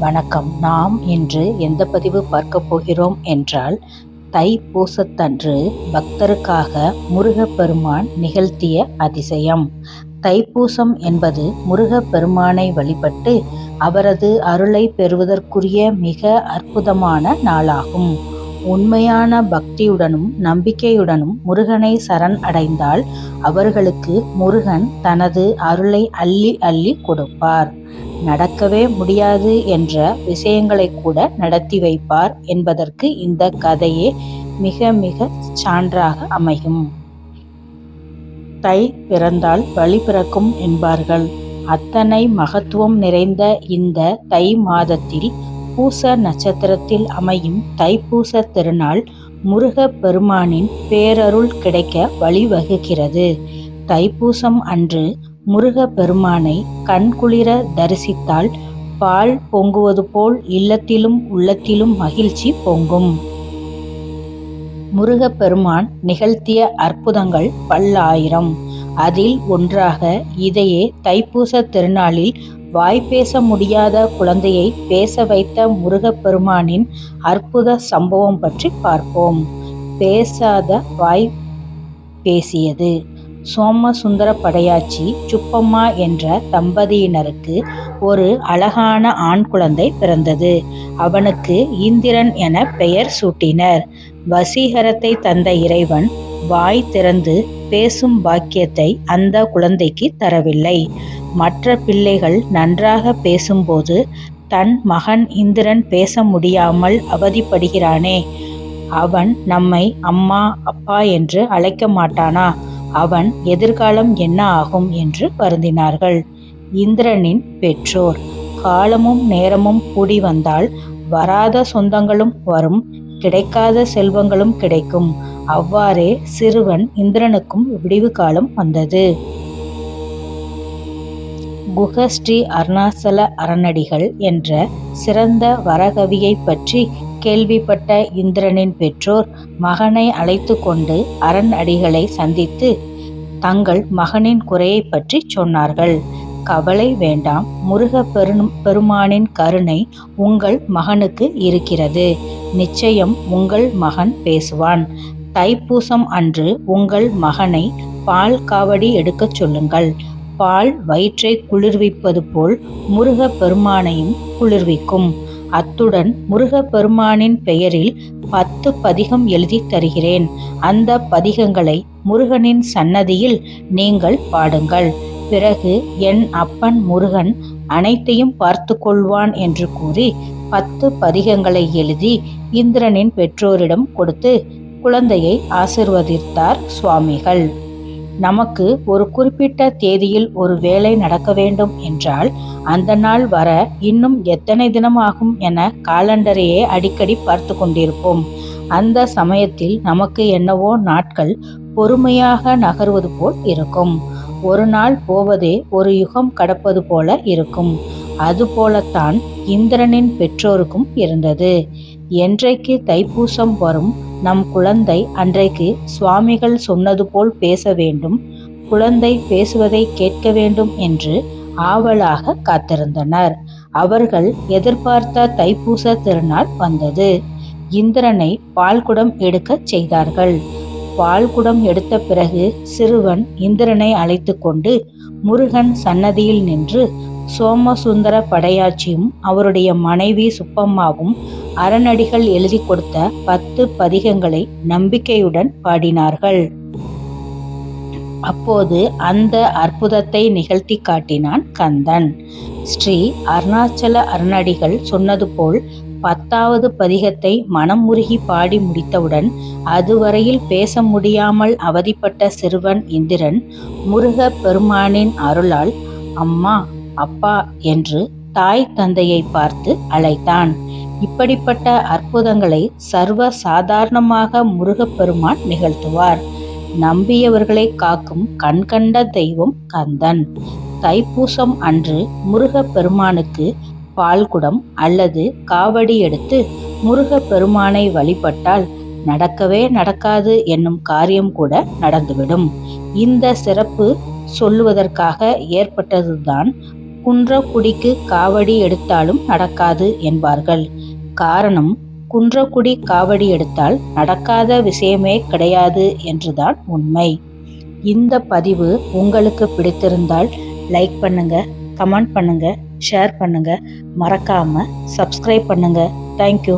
வணக்கம். நாம் இன்று எந்த பதிவு பார்க்க போகிறோம் என்றால் தைப்பூசத்தன்று பக்தருக்காக முருகப்பெருமான் நிகழ்த்திய அதிசயம். தைப்பூசம் என்பது முருகப்பெருமானை வழிபட்டு அவரது அருளை பெறுவதற்குரிய மிக அற்புதமான நாளாகும். உண்மையான பக்தியுடனும் நம்பிக்கையுடனும் முருகனை சரண் அடைந்தால் அவர்களுக்கு முருகன் தனது அருளை அள்ளி அள்ளி கொடுப்பார். நடக்கவே முடியாது என்ற விஷயங்களை கூட நடத்தி வைப்பார் என்பதற்கு இந்த கதையே மிக மிக சான்றாக அமையும். தை பிறந்தால் வழி பிறக்கும் என்பார்கள். அத்தனை மகத்துவம் நிறைந்த இந்த தை மாதத்தில் பூச நட்சத்திரத்தில் அமையும் தைப்பூச திருநாள் முருக பெருமானின் பேரருள் கிடைக்க வழிவகுக்கிறது. தைப்பூசம் அன்று முருகப்பெருமானை கண்குளிர தரிசித்தால் பால் பொங்குவது போல் இல்லத்திலும் உள்ளத்திலும் மகிழ்ச்சி பொங்கும். முருகப்பெருமான் நிகழ்த்திய அற்புதங்கள் பல்லாயிரம். அதில் ஒன்றாக இதையே தைப்பூச திருநாளில் வாய் பேச முடியாத குழந்தையை பேச வைத்த முருகப்பெருமானின் அற்புத சம்பவம் பற்றி பார்ப்போம். பேசாத வாய் பேசியது. சோமசுந்தர படையாச்சி சுப்பம்மா என்ற தம்பதியினருக்கு ஒரு அழகான ஆண் குழந்தை பிறந்தது. அவனுக்கு இந்திரன் என பெயர் சூட்டினர். வசீகரத்தை தந்த இறைவன் வாய் திறந்து பேசும் பாக்கியத்தை அந்த குழந்தைக்கு தரவில்லை. மற்ற பிள்ளைகள் நன்றாக பேசும்போது தன் மகன் இந்திரன் பேச முடியாமல் அவதிப்படுகிறானே. அவன் நம்மை அம்மா அப்பா என்று அழைக்க மாட்டானா? அவன் எதிர்காலம் என்ன ஆகும் என்று வருந்தினார்கள். இந்திரனின் பெற்றோர். காலமும் நேரமும் கூடி வந்தால் வராத சொந்தங்களும் வரும் கிடைக்காத செல்வங்களும் கிடைக்கும். அவ்வாறே சிறுவன் இந்திரனுக்கும் விடிவு காலம் வந்தது. குஹஸ்ரீ அருணாசல அரணடிகள் என்ற சிறந்த வரகவியை பற்றி கேள்விப்பட்ட இந்திரனின் பெற்றோர் மகனை அழைத்து கொண்டு அரண் அடிகளை சந்தித்து தங்கள் மகனின் குறையை பற்றி சொன்னார்கள். கவலை வேண்டாம் முருக பெரு பெருமானின் கருணை உங்கள் மகனுக்கு இருக்கிறது. நிச்சயம் உங்கள் மகன் பேசுவான். தைப்பூசம் அன்று உங்கள் மகனை பால் காவடி எடுக்கச் சொல்லுங்கள். பால் வயிற்றை குளிர்விப்பது போல் முருக பெருமானையும் குளிர்விக்கும். அத்துடன் முருகப்பெருமானின் பெயரில் பத்து பதிகம் எழுதி தருகிறேன். அந்த பதிகங்களை முருகனின் சன்னதியில் நீங்கள் பாடுங்கள். பிறகு என் அப்பன் முருகன் அனைத்தையும் பார்த்து கொள்வான் என்று கூறி பத்து பதிகங்களை எழுதி இந்திரனின் பெற்றோரிடம் கொடுத்து குழந்தையை ஆசிர்வதித்தார் சுவாமிகள். நமக்கு ஒரு குறிப்பிட்ட தேதியில் ஒரு வேலை நடக்க வேண்டும் என்றால் அந்த நாள் வர இன்னும் எத்தனை தினம் ஆகும் என காலண்டரையே அடிக்கடி பார்த்து கொண்டிருப்போம். அந்த சமயத்தில் நமக்கு என்னவோ நாட்கள் பொறுமையாக நகர்வது போல் இருக்கும். ஒரு நாள் போவதே ஒரு யுகம் கடப்பது போல இருக்கும். அதுபோலத்தான் இந்திரனின் பெற்றோருக்கும் இருந்தது. என்றைக்கு தைப்பூசம் வரும் நம் குழந்தை அன்றைக்கு சுவாமிகள் சொன்னது போல் பேச வேண்டும் குழந்தை பேசுவதை கேட்க வேண்டும் என்று ஆவலாக காத்திருந்தனர். அவர்கள் எதிர்பார்த்த தைப்பூச திருநாள் வந்தது. இந்திரனை பால்குடம் எடுக்கச் செய்தார்கள். பால்குடம் எடுத்த பிறகு சிறுவன் இந்திரனை அழைத்து கொண்டு முருகன் சன்னதியில் நின்று சோமசுந்தர படையாச்சியும் அவருடைய மனைவி சுப்பம்மாவும் அறநடிகள் எழுதி கொடுத்த பத்து பதிகங்களை நம்பிக்கையுடன் பாடினார்கள். அப்போது அந்த அற்புதத்தை நிகழ்த்தி காட்டினான் கந்தன். ஸ்ரீ அருணாச்சல அருணடிகள் சொன்னது போல் பத்தாவது பதிகத்தை மனம் உருகி பாடி முடித்தவுடன் அதுவரையில் பேச முடியாமல் அவதிப்பட்ட சிறுவன் இந்திரன் முருக பெருமானின் அருளால் அம்மா அப்பா என்று தாய் தந்தையை பார்த்து அழைத்தான். இப்படிப்பட்ட அற்புதங்களை சர்வ சாதாரணமாக முருகப்பெருமான் நிகழ்த்துவார். நம்பியவர்களை காக்கும் கண்கண்ட தெய்வம் கந்தன். தைப்பூசம் அன்று முருகப்பெருமானுக்கு பால்குடம் அல்லது காவடி எடுத்து முருகப்பெருமானை வழிபட்டால் நடக்கவே நடக்காது என்னும் காரியம் கூட நடந்துவிடும். இந்த சிறப்பு சொல்லுவதற்காக ஏற்பட்டதுதான் குன்றக்குடிக்கு காவடி எடுத்தாலும் நடக்காது என்பார்கள். காரணம் குன்றக்குடி காவடி எடுத்தால் நடக்காத விஷயமே கிடையாது என்றுதான் உண்மை. இந்த பதிவு உங்களுக்கு பிடித்திருந்தால் லைக் பண்ணுங்க கமெண்ட் பண்ணுங்க ஷேர் பண்ணுங்க. மறக்காம சப்ஸ்கிரைப் பண்ணுங்க. தேங்க்யூ